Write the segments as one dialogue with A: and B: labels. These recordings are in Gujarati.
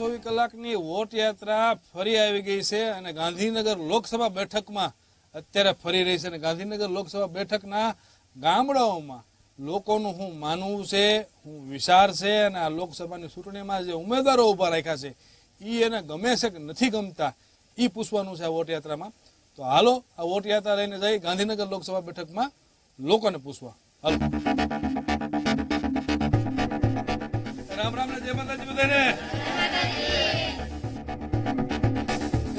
A: ચોવીસ કલાકની વોટ યાત્રા ફરી આવી ગઈ છે અને ગાંધીનગર લોકસભા બેઠકમાં અત્યારે ફરી રહી છે અને ગાંધીનગર લોકસભા બેઠકના ગામડાઓમાં લોકોનું હું માનવું છે, હું વિચાર છે અને આ લોકસભાની ચૂંટણીમાં જે ઉમેદવારો ઊભા રાખ્યા છે એ એને ગમે છે કે નથી ગમતા એ પૂછવાનું છે આ વોટ યાત્રામાં. તો હાલો, આ વોટ યાત્રા લઈને જઈ ગાંધીનગર લોકસભા બેઠકમાં લોકોને પૂછવા. હાલો. રામ રામ જય માતાજી બધાને.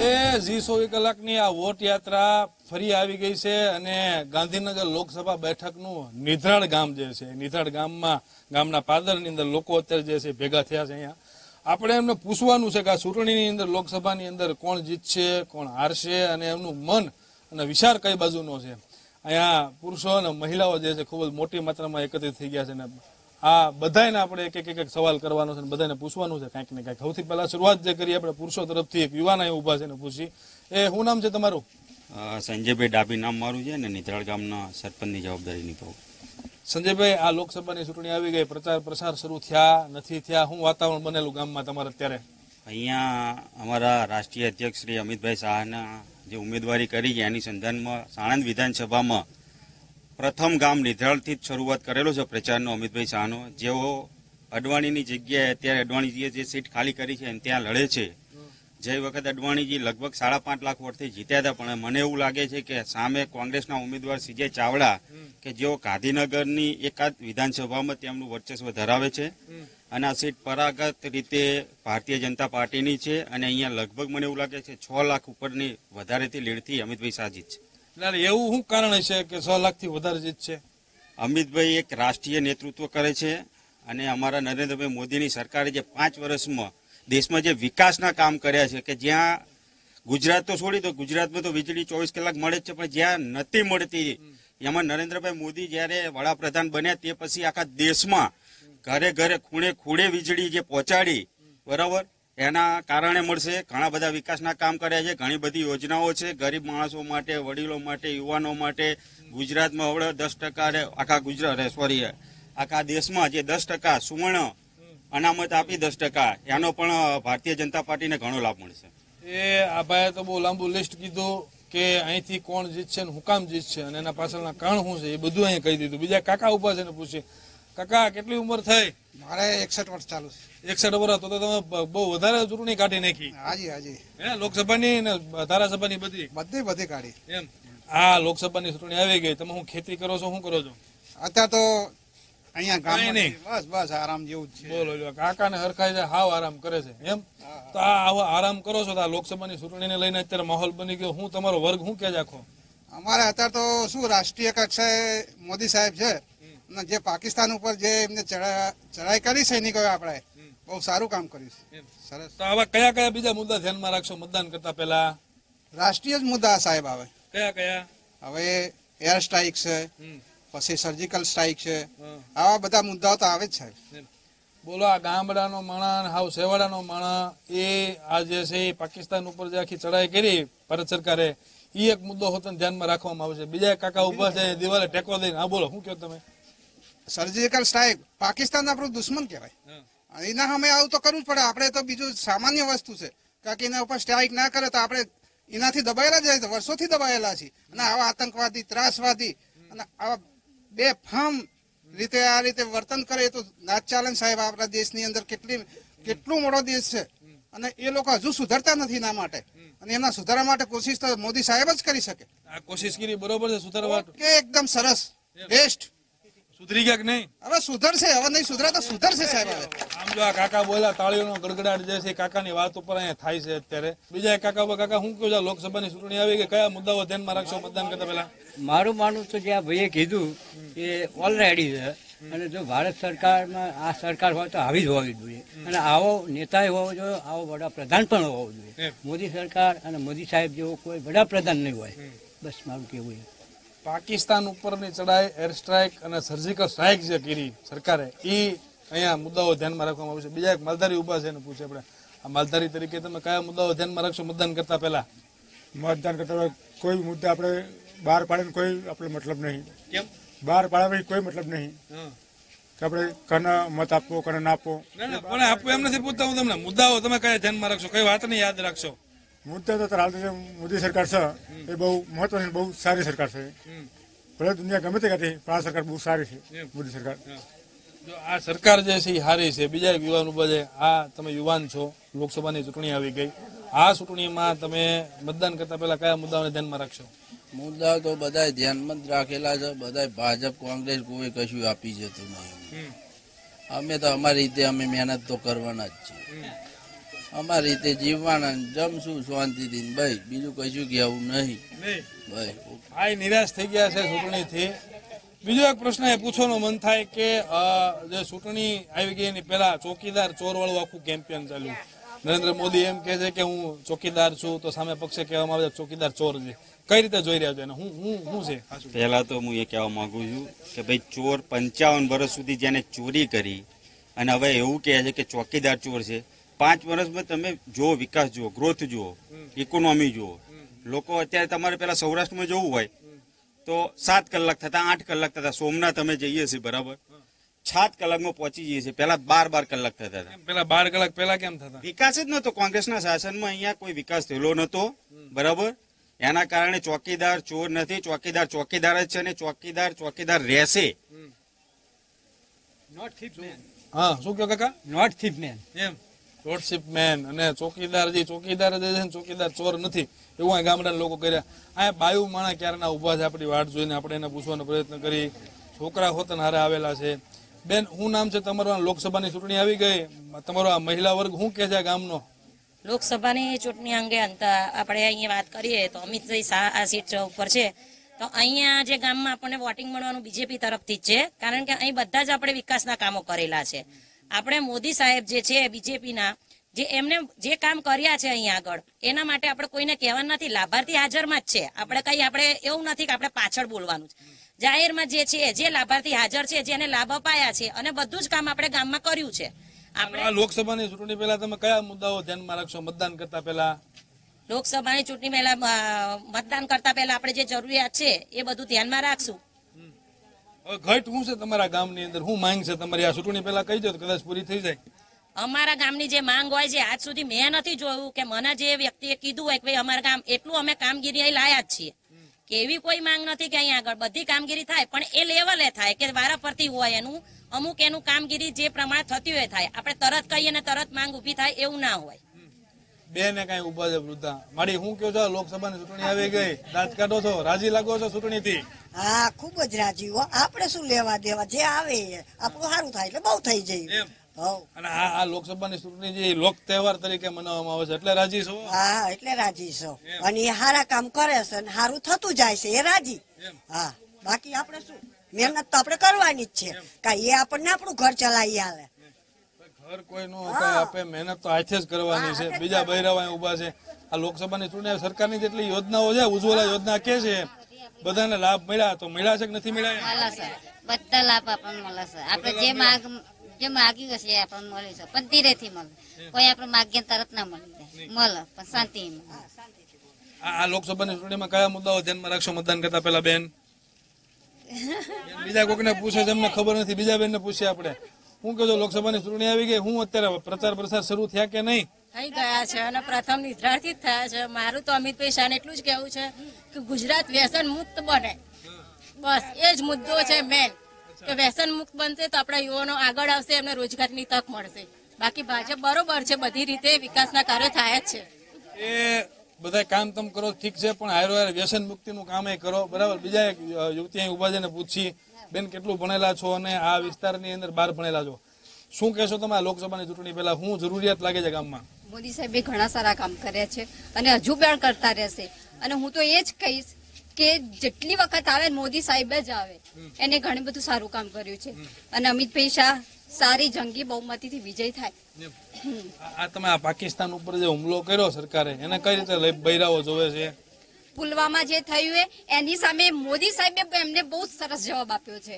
A: એ જી ચોવીસ કલાકની આ વોટ યાત્રા ફરી આવી ગઈ છે અને ગાંધીનગર લોકસભા બેઠકનું નિધરાળ ગામ જે છે, નિધરાળ ગામમાં, ગામના પાદરની અંદર લોકો અત્યારે જે છે ભેગા થયા છે અહીંયા. આપણે એમને પૂછવાનું છે કે આ ચૂંટણીની અંદર, લોકસભાની અંદર કોણ જીતશે, કોણ હારશે અને એમનું મન અને વિચાર કઈ બાજુનો છે. અહીંયા પુરુષો અને મહિલાઓ જે છે ખૂબ જ મોટી માત્રામાં એકત્રિત થઈ ગયા છે ને આ બધાને આપણે એક એક સવાલ કરવાનો છે બધાને પૂછવાનું છે કાંઈક ને કાંઈક. સૌથી પહેલા શરૂઆત જે કરીએ આપણે પુરુષો તરફથી એક યુવાન અહીં ઊભા છે ને પૂછી એ શું નામ છે તમારું?
B: સંજયભાઈ ડાબી નામ મારું છે ને નિધરાળ ગામના સરપંચની જવાબદારી નિભાવું
A: સંજયભાઈ આ લોકસભાની ચૂંટણી આવી ગઈ પ્રચાર પ્રસાર શરૂ થયા નથી થયા શું વાતાવરણ બનેલું ગામમાં તમારે અત્યારે?
B: અહીંયા અમારા રાષ્ટ્રીય અધ્યક્ષ શ્રી અમિતભાઈ શાહના જે ઉમેદવારી કરી છે એની સંધાનમાં સાણંદ વિધાનસભામાં પ્રથમ ગામ નિધરાળથી જ શરૂઆત કરેલો છે પ્રચારનો, અમિતભાઈ શાહનો. જેઓ અડવાણીની જગ્યાએ અત્યારે અડવાણીજીએ જે સીટ ખાલી કરી છે અને ત્યાં લડે છે. જે વખત અડવાણીજી લગભગ સાડા પાંચ લાખ વોટથી જીત્યા હતા, પણ મને એવું લાગે છે કે સામે કોંગ્રેસના ઉમેદવાર સીજે ચાવડા કે જેઓ ગાંધીનગરની એકાદ વિધાનસભામાં તેમનું વર્ચસ્વ ધરાવે છે અને આ સીટ પરાગત રીતે ભારતીય જનતા પાર્ટીની છે અને અહીંયા લગભગ મને એવું લાગે છે છ લાખ ઉપરની વધારેથી લીડથી અમિતભાઈ શાહ જીતશે.
A: એટલે એવું શું કારણ છે કે છ લાખથી વધારે જીત છે?
B: અમિતભાઈ એક રાષ્ટ્રીય નેતૃત્વ કરે છે અને અમારા નરેન્દ્રભાઈ મોદીની સરકારે જે પાંચ વર્ષમાં દેશમાં જે વિકાસના કામ કર્યા છે, કે જ્યાં ગુજરાત તો છોડી દો, ગુજરાતમાં તો વીજળી ચોવીસ કલાક મળે જ છે, પણ જ્યાં નથી મળતી, એમાં નરેન્દ્રભાઈ મોદી જ્યારે વડાપ્રધાન બન્યા તે પછી આખા દેશમાં ઘરે ઘરે ખૂણે ખૂણે વીજળી જે પહોંચાડી, બરાબર? એના કારણે મળશે. ઘણા બધા વિકાસના કામ કર્યા છે. ઘણી બધી યોજનાઓ છે. ગરીબ માણસો માટે, વડીલો માટે, યુવાનો માટે ગુજરાતમાં હવે દસ ટકા આખા ગુજરાત સોરી આખા દેશમાં જે દસ ટકા સુવર્ણ અનામત આપી દસ ટકા, એનો પણ ભારતીય જનતા પાર્ટીને ઘણો લાભ મળશે.
A: એ આ ભાઈએ તો બહુ લાંબુ લિસ્ટ કીધું કે અહીંથી કોણ જીતશે ને હું કામ જીતશે અને એના પાછળના કારણ શું છે એ બધું અહીં કહી દીધું. બીજા કાકા ઊભા છે ને પૂછે કાકા કેટલી ઉંમર થઈ?
C: મારે એકસઠ વર્ષ ચાલુ છે.
A: એકસઠ વર્ષ તો તમે બહુ વધારે ચૂંટણી કાઢી નાખી.
C: હાજી હાજી.
A: હે લોકસભાની ને ધારાસભાની બધી?
C: બધી બધી કાઢી.
A: એમ? આ લોકસભાની ચૂંટણી આવી ગઈ તમે હું ખેતી કરો છો શું કરો છો?
C: અત્યારે તો અહીંયા ગામ
A: નહીં.
C: બસ બસ આરામ જેવું જ છે.
A: બોલો કાકા ને હરખાઈ જાય હાવ આરામ કરે છે એમ? તો આ આવો આરામ કરો છો તો આ લોકસભાની ચૂંટણીને લઈને અત્યારે માહોલ બની ગયો. હું તમારો વર્ગ હું કે આખો?
C: અમારે અત્યારે તો શું રાષ્ટ્રીય કક્ષાએ મોદી સાહેબ છે જે પાકિસ્તાન ઉપર જે એમને ચડા- ચડાઈ કરી સૈનિકોએ આપણે બહુ સારું કામ કર્યું છે. સરસ.
A: તો આવા કયા કયા બીજા મુદ્દા ધ્યાનમાં રાખશો મતદાન કરતા પહેલા?
C: રાષ્ટ્રીય જ મુદ્દા સાહેબ આવે.
A: કયા કયા?
C: હવે એર સ્ટ્રાઇક છે પછી સર્જિકલ સ્ટ્રાઇક છે આવા બધા મુદ્દાઓ તો આવે જ સાહેબ
A: બોલો આ ગામડાનો માણા હાવ સેવાડાનો માણા એ આ જે છે એ પાકિસ્તાન ઉપર જે આખી ચડાઈ કરી ભારત સરકારે એ એક મુદ્દો હોતો ધ્યાનમાં રાખવામાં આવશે. બીજા કાકા ઊભા છે દિવાલે ટેકો દઈને. હા બોલો શું કહો તમે?
C: Surgical strike. પાકિસ્તાન આપણું દુશ્મન કહેવાય. એના સામે આવું તો કરવું જ પડે. આપણે તો બીજું સામાન્ય વસ્તુ છે. કારણ કે એના ઉપર સ્ટ્રાઇક ના કરે તો આપણે એનાથી દબાયેલા જાય વર્ષોથી દબાયેલા છીએ. અને આવા આતંકવાદી ત્રાસવાદી અને આવા બે ફામ રીતે આ રીતે વર્તન કરે તો નાચ સાહેબ આપણા દેશની અંદર કેટલી કેટલું મોટો દેશ છે. અને એ લોકો હજુ સુધરતા નથી એના માટે. અને એના સુધારા માટે કોશિશ તો મોદી સાહેબ જ કરી શકે.
A: આ કોશિશ કરી બરોબર છે સુધારવા
C: કે એકદમ સરસ. બેસ્ટ.
A: સુધરી ગયા કે નહીં?
C: હવે સુધરશે હવે નહીં સુધરા તો સુધરશે સાહેબ હવે.
A: આમ જો આ કાકા બોલ્યા તાળીઓનો ગડગડાટ જે છે કાકાની વાત ઉપર અહીંયા થાય છે અત્યારે. બીજા એક કાકા કાકા હું કહું છું લોકસભાની ચૂંટણી આવી કે કયા મુદ્દાઓ ધ્યાનમાં રાખશો મતદાન કરતા પહેલા?
D: મારું માનવું છે જે આ ભાઈએ કીધું એ ઓલરેડી છે અને જો ભારત સરકારમાં આ સરકાર હોય તો આવી જ હોવી જોઈએ. અને આવો નેતા હોવો જોઈએ આવો વડાપ્રધાન પણ હોવો જોઈએ. મોદી સરકાર અને મોદી સાહેબ જેવો કોઈ વડાપ્રધાન નહીં હોય. બસ મારું કેવું એ.
A: પાકિસ્તાન ઉપરની ચડાઈ એર સ્ટ્રાઇક અને સર્જિકલ સ્ટ્રાઇક જે કરી સરકારે એ અહીંયા મુદ્દાઓ ધ્યાનમાં રાખવામાં આવે છે. બીજા એક માલધારી ઊભા છે એને પૂછે આપણે. આ માલધારી તરીકે તમે કયા મુદ્દાઓ ધ્યાનમાં રાખશો મતદાન કરતા પહેલા?
E: મતદાન કરતા કોઈ મુદ્દા આપણે બહાર પાડીને કોઈ આપણે મતલબ નહીં.
A: કેમ?
E: બહાર પાડવા કોઈ મતલબ નહીં. કે આપણે કને મત આપવો કને ના આપવો.
A: ના ના પણ આપવું એમ નથી પૂછતા હું તમને. મુદ્દાઓ તમે કયા ધ્યાનમાં રાખશો? કઈ વાતને યાદ રાખશો?
E: મુદ્દા તો હાલ જે મોદી સરકાર છે એ બહુ મહત્વની બહુ સારી સરકાર છે. ભલે દુનિયા ગમે તે કહેતી પણ આ સરકાર બહુ સારી છે મોદી સરકાર.
A: જો આ સરકાર જે છે એ સારી છે. બીજા યુવાન ઉપર આ તમે યુવાન છો લોકસભાની ચૂંટણી આવી ગઈ. આ ચૂંટણીમાં તમે મતદાન કરતા પહેલા કયા મુદ્દાઓને ધ્યાનમાં રાખશો?
F: મુદ્દા તો બધા ધ્યાનમાં જ રાખેલા છે. બધા ભાજપ કોંગ્રેસ કોઈ કશું આપી જતું નહીં. અમે તો અમારી રીતે અમે મહેનત તો કરવાના જ છીએ. અમારી રીતે જીવવાના જમશું શાંતિથી ને ભાઈ બીજું કશું કહેવું નહીં. ભાઈ
A: આ નિરાશ થઈ ગયા છે ચૂંટણીથી. બીજો એક પ્રશ્ન એ પૂછવાનું મન થાય કે જે ચૂંટણી આવી ગઈ એની પહેલા ચોકીદાર ચોર વાળું આખું કેમ્પેન ચાલ્યું. નરેન્દ્ર મોદી એમ કહે છે કે હું ચોકીદાર છું તો સામે પક્ષે કહેવામાં આવે છે કે ચોકીદાર ચોર છે. કઈ રીતે જોઈ રહ્યા છો એને? હું હું શું છે?
B: પહેલા તો હું એ કહેવા માંગુ છું કે ભાઈ ચોર પંચાવન વર્ષ સુધી જેને ચોરી કરી અને હવે એવું કહે છે કે ચોકીદાર ચોર છે પાંચ વર્ષમાં તમે જો વિકાસ જુઓ ગ્રોથ જુઓ ઇકોનોમી જુઓ. લોકો અત્યારે તમારે પેલા સૌરાષ્ટ્રમાં જવું હોય તો સાત કલાક થતા આઠ કલાક થતા સોમનાથ અમે જઈએ છીએ બરાબર? સાત કલાકમાં પહોંચી જઈએ છીએ. પેલા બાર બાર કલાક થતા હતા.
A: પેલા બાર કલાક પેલા કેમ થતા?
B: વિકાસ જ નતો કોંગ્રેસના શાસનમાં અહીંયા કોઈ વિકાસ થયેલો નતો બરાબર? એના કારણે ચોકીદાર ચોર નથી. ચોકીદાર ચોકીદાર જ છે અને ચોકીદાર ચોકીદાર રહેશે.
D: નોટ થીપ
A: હા શું કહો કાકા?
D: નોટ થીપ મેન
A: એમ. રોડશીપ અને ચોકીદાર ચોકીદાર જે છે ચોકીદાર ચોર નથી, એવું આ ગામડાના લોકો કર્યા. આ બાયુ માણા ક્યારના ઊભા છે આપણી વાટ જોઈને, આપણે એને પૂછવાનો પ્રયત્ન કરી. છોકરા હોતન હારે આવેલા છે. બેન, શું નામ છે તમારું? લોકસભાની ચૂંટણી આવી ગઈ? તમારો આ મહિલા વર્ગ શું કહે છે ગામનો?
G: લોકસભાની ચૂંટણી અંગે અંત આપણે અહીંયા વાત કરીએ તો અમિતભાઈ શાહ આ સીટ ઉપર છે. તો અહીંયા જે ગામમાં આપણને વોટિંગ મળવાનું બીજેપી તરફથી જ છે. કારણ કે અહીં બધા જ આપણે વિકાસના કામો કરેલા છે. આપણે મોદી સાહેબ જે છે બીજેપીના જે એમને જે કામ કર્યા છે અહીંયા આગળ એના માટે આપણે કોઈને કહેવાનું નથી. લાભાર્થી હાજરમાં જ છે. આપણે કઈ આપણે એવું નથી કે આપણે પાછળ બોલવાનું છે. જાહેરમાં જે છે જે લાભાર્થી હાજર છે જેને લાભ અપાયા છે અને બધું જ કામ આપણે ગામમાં કર્યું છે. આપણે
A: લોકસભાની ચૂંટણી પહેલા તમે કયા મુદ્દાઓ ધ્યાનમાં રાખશો? મતદાન કરતા પહેલા?
G: લોકસભાની ચૂંટણી પહેલા મતદાન કરતા પહેલા આપણે જે જરૂરિયાત છે એ બધું ધ્યાનમાં રાખશું.
A: ઘટ હું છે તમારા ગામની અંદર? હું માંગ છે તમારી? આ ચૂંટણી પહેલા કહી દો કદાચ પૂરી થઈ જાય.
G: અમારા ગામની જે માંગ હોય છે, આજ સુધી મેં નથી જોયું કે મને જે વ્યક્તિએ કીધું હોય કે ભાઈ, અમારા ગામ એટલું અમે કામગીરી અહીં લાયા જ છીએ. કે એવી કોઈ માંગ નથી કે અહીંયા આગળ બધી કામગીરી થાય, પણ એ લેવલે થાય કે વારાફરતી હોય એનું, અમુક એનું કામગીરી જે પ્રમાણે થતી હોય થાય. આપણે તરત કહીએ ને તરત માંગ ઊભી થાય એવું ના હોય.
A: બે ને કઈ ઊભા છે વૃદ્ધા. મારી હું કયો છો? લોકસભાની ચૂંટણી આવી ગઈ. દાંત કાઢો છો? રાજી લાગો છો ચૂંટણી થી
H: હા ખૂબ જ રાજી હો. આપણે શું લેવા દેવા? જે આવે આપણું સારું થાય એટલે બહુ થઈ જાય.
A: અને આ આ લોકસભાની ચૂંટણી જે લોક તહેવાર તરીકે મનાવવામાં આવે છે એટલે રાજી છો?
H: હા એટલે રાજી છો. અને એ સારા કામ કરે છે અને સારું થતું જાય છે એ રાજી. હા. બાકી આપણે શું? મહેનત તો આપણે કરવાની જ છે. કાંઈ એ આપણને આપણું ઘર ચલાવી આલે.
A: ઘર કોઈ નો કઈ આપે મહેનત તો હાથે જ કરવાની છે. બીજા બૈરાવા અહીં ઊભા છે. આ લોકસભાની ચૂંટણી સરકારની જેટલી યોજનાઓ છે ઉજ્જવલા યોજના કે છે બધાને લાભ મળ્યા તો મળ્યા છે કે નથી મળ્યા
I: મળે બધા લાભ આપણને મળે છે. આપણે જે માગ જે માગ્યું હશે આપણને મળે છે પણ ધીરેથી મળે. કોઈ આપણે માગીએ તરત ના મળી મળે પણ શાંતિ
A: આ લોકસભાની ચૂંટણીમાં કયા મુદ્દાઓ ધ્યાનમાં રાખશો મતદાન કરતા પહેલા બેન? બેન બીજા કોકને પૂછે તમને ખબર નથી બીજા બેનને પૂછીએ આપણે. હું કહો છો લોકસભાની ચૂંટણી આવી ગઈ હું અત્યારે પ્રચાર પ્રસાર શરૂ થયા કે નહીં?
J: થઈ ગયા છે અને પ્રથમ નિર્ધારિત થયા છે. મારું તો અમિતભાઈ શાહ એટલું જ કહેવું છે કે ગુજરાત વ્યસન મુક્ત બને. બસ એ જ મુદ્દો છે મેન કે વ્યસન મુક્ત બનશે તો આપણા યુવાનો આગળ આવશે એમને રોજગારની તક મળશે. બાકી ભાજપ બરોબર છે બધી રીતે વિકાસના કાર્યો થાય જ છે.
A: એ બધા કામ તમ કરો ઠીક છે પણ હારો હાર વ્યસન મુક્તિનું કામ એ કરો. બરાબર? બીજા એક યુવતી અહીં ઊભા છે ને પૂછી બેન કેટલું ભણેલા છો? અને આ વિસ્તારની અંદર બહાર ભણેલા છો. શું કહેશો તમે આ લોકસભાની ચૂંટણી પહેલા? શું જરૂરિયાત લાગે છે ગામમાં?
I: મોદી સાહેબે ઘણા સારા કામ કર્યા છે અને હજુ પણ કરતા રહેશે. અને હું તો એ જ કહીશ કે જેટલી વખત આવે મોદી સાહેબ જ આવે. એને ઘણું બધું સારું કામ કર્યું છે. અને અમિતભાઈ શાહ સારી જંગી બહુમતીથી વિજય થાય.
A: આ- તમે આ પાકિસ્તાન ઉપર જે હુમલો કર્યો સરકારે એને કઈ રીતે લઈ બૈરાઓ જોવે છે?
I: પુલવામા જે થયું એ એની સામે મોદી સાહેબે એમને બહુ સરસ જવાબ આપ્યો છે.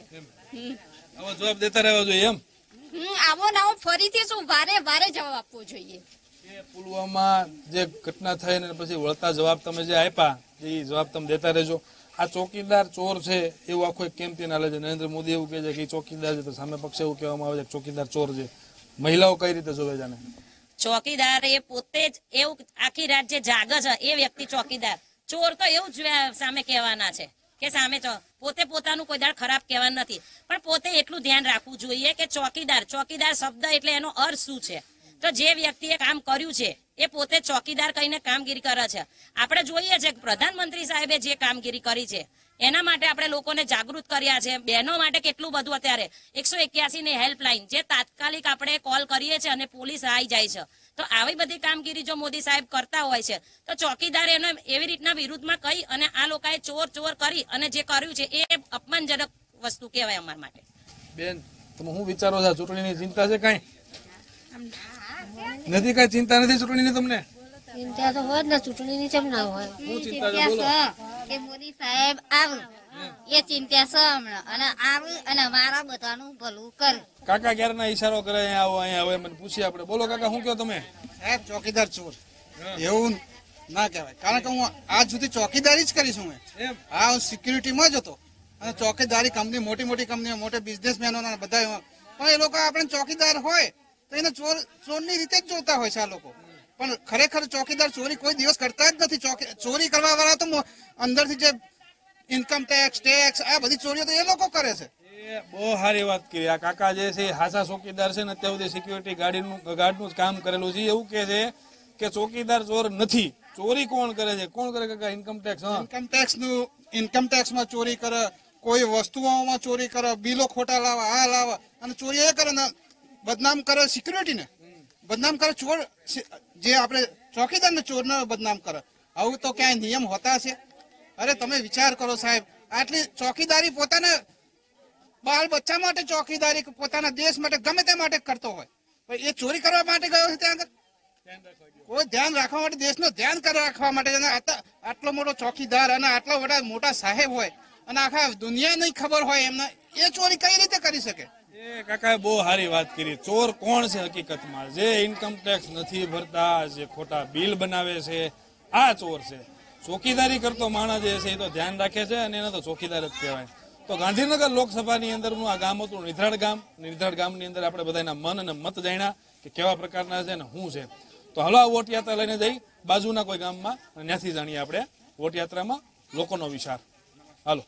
A: આવો જવાબ દેતા રહેવા જોઈએ એમ?
I: આવો નાવો ફરીથી શું વારે વારે જવાબ આપવો જોઈએ.
A: પુલવામા જે ઘટના થઈ ને પછી વળતા જવાબ તમે જે આપ્યા એ જવાબ તમે દેતા રહેજો. આ ચોકીદાર ચોર છે એવું આખું એક કેમ્પેન હાલે છે નરેન્દ્ર મોદી એવું કહે છે કે ચોકીદાર છે તો સામે પક્ષે એવું કહેવામાં આવે છે ચોકીદાર ચોર છે. મહિલાઓ કઈ રીતે જોવે છે
G: ચોકીદાર એ પોતે જ એવું આખી રાત જે જાગે છે, એ વ્યક્તિ ચોકીદાર. ચોર તો એવું જ સામે કહેવાના છે કે સામે ચો- પોતે પોતાનું કોઈ દાળ ખરાબ કહેવાનું નથી. પણ પોતે એટલું ધ્યાન રાખવું જોઈએ કે ચોકીદાર ચોકીદાર શબ્દ એટલે એનો અર્થ શું છે? તો જે વ્યક્તિએ કામ કર્યું છે, એ પોતે ચોકીદાર કહીને કામગીરી કરે છે. આપણે જોઈએ છે પ્રધાનમંત્રી સાહેબે જે કામગીરી કરી છે, એના માટે આપણે લોકોને જાગૃત કર્યા છે. બહેનો માટે કેટલું બધું અત્યારે, એકસો એક્યાસી ની હેલ્પલાઇન, જે તાત્કાલિક આપણે કોલ કરીએ છીએ અને પોલીસ આવી જાય છે. તો આવી બધી કામગીરી જો મોદી સાહેબ કરતા હોય છે, તો ચોકીદાર એને એવી રીતના વિરુદ્ધમાં કહી અને આ લોકોએ ચોર ચોર કરી અને જે કર્યું છે, એ અપમાનજનક વસ્તુ કહેવાય અમારા માટે.
A: બેન શું વિચારો છો? ચૂંટણીની ચિંતા છે કઈ? નથી કઈ ચિંતા નથી ચૂંટણીની તમને?
K: ચિંતા તો હોય જ ને ચૂંટણીની કેમ ના હોય.
A: શું ચિંતા છે?
K: કે મોદી સાહેબ આવે. એ ચિંતા છે હમણાં. અને આવે અને મારા બધાનું ભલું કરે.
A: કાકા ક્યારના ઈશારો કરે? અહીંયા આવો અહીંયા આવે મને પૂછીએ આપણે. બોલો કાકા શું કહો તમે?
C: સાહેબ ચોકીદાર ચોર એવું ના કહેવાય. કારણ કે હું આજ સુધી ચોકીદારી જ કરી છું મેં.
A: એમ?
C: હા હું સિક્યુરિટીમાં જ હતો. અને ચોકીદારી કંપની મોટી મોટી કંપનીઓ મોટા બિઝનેસમેનો બધા. પણ એ લોકો આપણે ચોકીદાર હોય. તો એને ચોર ચોરની રીતે જ જોતા હોય છે આ લોકો. પણ ખરેખર ચોકીદાર ચોરી કોઈ દિવસ કરતા જ નથી. ચોરી કરવા વાળા તો અંદરથી જે ઇન્કમ ટેક્સ ટેક્સ આ બધી ચોરીઓ તો એ લોકો કરે છે.
A: બહુ સારી વાત કરી. આ કાકા જે છે હાસા ચોકીદાર છે ને અત્યાર સુધી સિક્યુરિટી ગાર્ડનું ગાર્ડનું જ કામ કરેલું છે. એવું કે છે કે ચોકીદાર ચોર નથી. ચોરી કોણ કરે છે? કોણ કરે કાકા? ઇન્કમ ટેક્સ
C: ઇન્કમ ટેક્સનું ઇન્કમ ટેક્સમાં ચોરી કરે કોઈ વસ્તુઓમાં ચોરી કરે બિલો ખોટા લાવે આ લાવે અને ચોરી એ કરે ને બદનામ કરે સિક્યુરિટી ને. બદનામ કરે ચોર જે આપણે ચોકીદાર ને ચોર ને બદનામ કરે. આવું તો ક્યાંય નિયમ હોતા છે અરે તમે વિચાર કરો સાહેબ, આટલી ચોકીદારી પોતાના બાળ બચ્ચા માટે ચોકીદારી, પોતાના દેશ માટે, ગમે તે માટે કરતો હોય. પણ એ ચોરી કરવા માટે ગયો છે ત્યાં આગળ? કોઈ ધ્યાન રાખવા માટે, દેશનું ધ્યાન રાખવા માટે આટલો મોટો ચોકીદાર અને આટલા મોટા મોટા સાહેબ હોય અને આખા દુનિયા નહીં ખબર હોય એમને, એ ચોરી કઈ રીતે કરી શકે?
A: એ કાકાએ બહુ સારી વાત કરી. ચોર કોણ છે હકીકતમાં? જે ઇન્કમ ટેક્સ નથી ભરતા, જે ખોટા બિલ બનાવે છે, આ ચોર છે. ચોકીદારી કરતો માણસ જે છે એ તો ધ્યાન રાખે છે અને એને તો ચોકીદાર જ કહેવાય. તો ગાંધીનગર લોકસભાની અંદરનું આ ગામ હતું નિધાડ ગામ. નિધરાડ ગામની અંદર આપણે બધાના મન અને મત જાણ્યા કે કેવા પ્રકારના છે ને શું છે. તો હલો આ વોટ યાત્રા લઈને જઈ, બાજુના કોઈ ગામમાં, અને ત્યાંથી જાણીએ આપણે વોટ યાત્રામાં લોકોનો વિચાર. હાલો.